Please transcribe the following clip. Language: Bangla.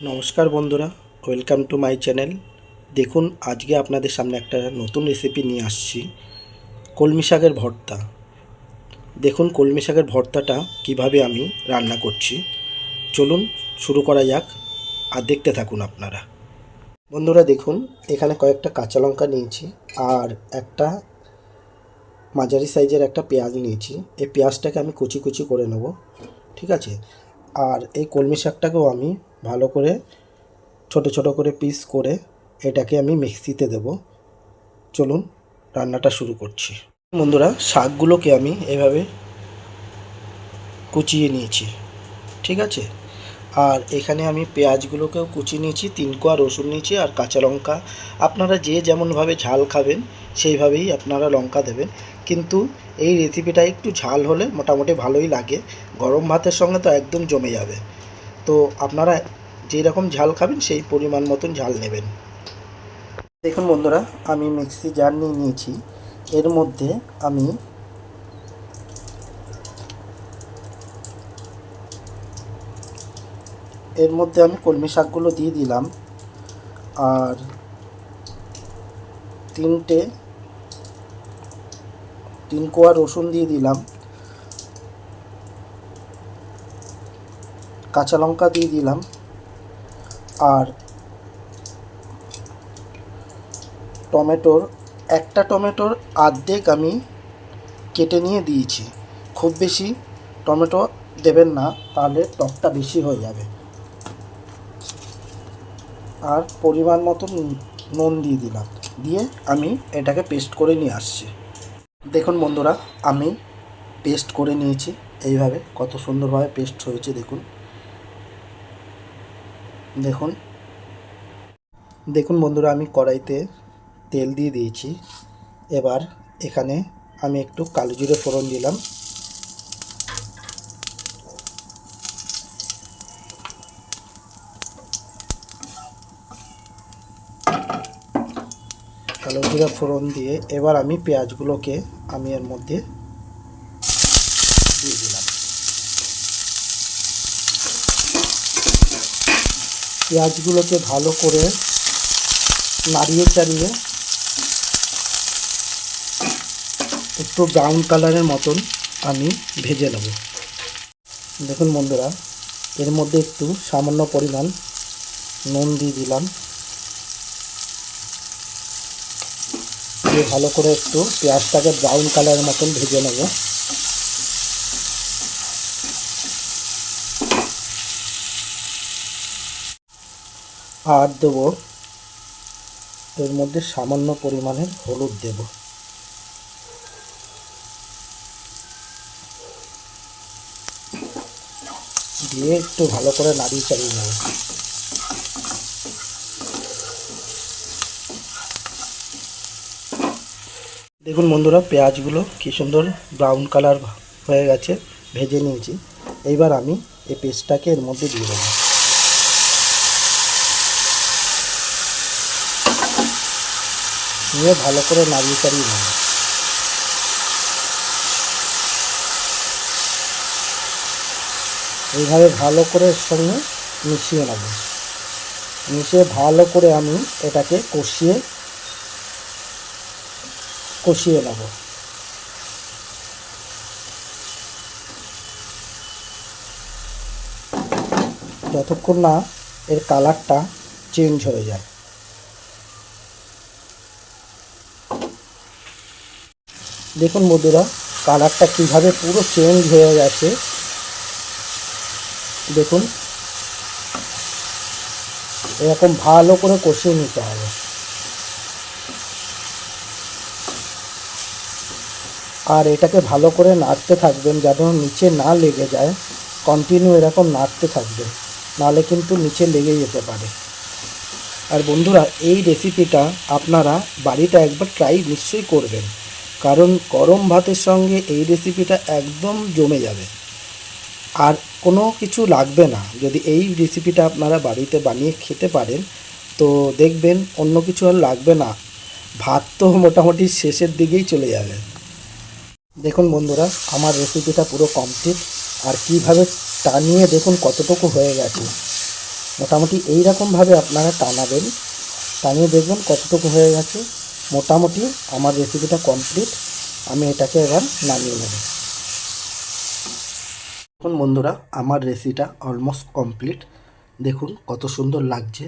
নমস্কার বন্ধুরা, ওয়েলকাম টু মাই চ্যানেল। দেখুন, আজকে আপনাদের সামনে একটা নতুন রেসিপি নিয়ে আসছি, কলমি শাকের ভর্তা। দেখুন, কলমি শাকের ভর্তাটা কীভাবে আমি রান্না করছি। চলুন, শুরু করা যাক আর দেখতে থাকুন আপনারা। বন্ধুরা, দেখুন, এখানে কয়েকটা কাঁচা লঙ্কা নিয়েছি আর একটা মাঝারি সাইজের একটা পেঁয়াজ নিয়েছি। এই পেঁয়াজটাকে আমি কুচি কুচি করে নেব, ঠিক আছে? আর এই কলমি শাকটাকেও আমি ভালো করে, ছোট ছোট করে পিস করে এটাকে আমি মিক্সিতে দেব। চলুন রান্নাটা শুরু করছি। বন্ধুরা, শাকগুলোকে আমি এভাবে কুচিয়ে নিয়েছি, ঠিক আছে? আর এখানে আমি পেঁয়াজগুলোকেও কুচিয়ে নিয়েছি, তিন কোয়া রসুন নিয়েছি আর কাঁচা লঙ্কা। আপনারা যে যেমনভাবে ঝাল খাবেন, সেইভাবেই আপনারা লঙ্কা দেবেন। কিন্তু এই রেসিপিটা একটু ঝাল হলে মোটামুটি ভালোই লাগে। গরম ভাতের সঙ্গে তো একদম জমে যাবে। তো আপনারা যেই রকম ঝাল খাবেন, সেই পরিমাণ মতন ঝাল নেবেন। দেখুন বন্ধুরা, আমি মিক্সি জার নিয়ে নিয়েছি। এর মধ্যে আমি এর মধ্যে আমি কলমি শাকগুলো দিয়ে দিলাম। আর তিনটে তিন কোয়া রসুন দিয়ে দিলাম। কাঁচা লঙ্কা দিয়ে দিলাম। আর টমেটোর, একটা টমেটোর আর্ধেক আমি কেটে নিয়ে দিয়েছি। খুব বেশি টমেটো দেবেন না, তাহলে টকটা বেশি হয়ে যাবে। আর পরিমাণ মতো নুন দিয়ে দিলাম। দিয়ে আমি এটাকে পেস্ট করে নিয়ে আসছি। দেখুন বন্ধুরা, আমি পেস্ট করে নিয়েছি। এইভাবে কত সুন্দরভাবে পেস্ট হয়েছে, দেখুন। দেখুন। দেখুন বন্ধুরা, আমি কড়াইতে তেল দিয়ে দিয়েছি। এবার এখানে আমি একটু কালো জিরে ফোড়ন দিলাম। কালো জিরা ফোড়ন দিয়ে এবার আমি পেঁয়াজগুলোকে আমি এর মধ্যে দিয়ে দিলাম পেঁয়াজগুলোকে ভালো করে নাড়িয়ে চাড়িয়ে একটু ব্রাউন কালারের মতন আমি ভেজে নেব। দেখুন বন্ধুরা, এর মধ্যে একটু সামান্য পরিমাণ নুন দিয়ে দিলাম। ভালো করে একটু পেঁয়াজটাকে ব্রাউন কালারের মতন ভেজে নেব। আর দেবো। এর মধ্যে সামান্য পরিমাণে হলুদ দেব। দিয়ে একটু ভালো করে নাড়িয়ে চাড়িয়ে নেব। দেখুন বন্ধুরা, পেঁয়াজগুলো কী সুন্দর ব্রাউন কালার হয়ে গেছে, ভেজে নিয়েছি। এইবার আমি এই পেস্টটাকে এর মধ্যে দিয়ে দেবো। নিয়ে ভালো করে নাড়িয়ে চাড়িয়ে নেব। এইভাবে ভালো করে সঙ্গে মিশিয়ে নেব। মিশিয়ে ভালো করে আমি এটাকে কষিয়ে কষিয়ে নেব। যতক্ষণ না এর কালারটা চেঞ্জ হয়ে যায়। দেখুন বন্ধুরা, কালারটা কীভাবে পুরো চেঞ্জ হয়ে গেছে। দেখুন, এরকম ভালো করে কষিয়ে নিতে হবে। আর এটাকে ভালো করে নাড়তে থাকবেন যেন নিচে না লেগে যায়। কন্টিনিউ এরকম নাড়তে থাকবেন নাহলে কিন্তু নিচে লেগে যেতে পারে। আর বন্ধুরা, এই রেসিপিটা আপনারা বাড়িটা একবার ট্রাই নিশ্চয়ই করবেন। কারণ গরম ভাতের সঙ্গে এই রেসিপিটা একদম জমে যাবে। আর কোনো কিছু লাগবে না। যদি এই রেসিপিটা আপনারা বাড়িতে বানিয়ে খেতে পারেন, তো দেখবেন অন্য কিছু আর লাগবে না। ভাত তো মোটামুটি শেষের দিকেই চলে যাবে। দেখুন বন্ধুরা, আমার রেসিপিটা পুরো কমপ্লিট আর কীভাবে টানিয়ে দেখুন কতটুকু হয়ে গেছে। মোটামুটি এই রকমভাবে আপনারা টানাবেন। টানিয়ে দেখবেন কতটুকু হয়ে গেছে। মোটামুটি আমার রেসিপিটা কমপ্লিট আমি এটাকে এবার নামিয়ে নেব। এখন বন্ধুরা, আমার রেসিপিটা অলমোস্ট কমপ্লিট দেখুন কত সুন্দর লাগছে।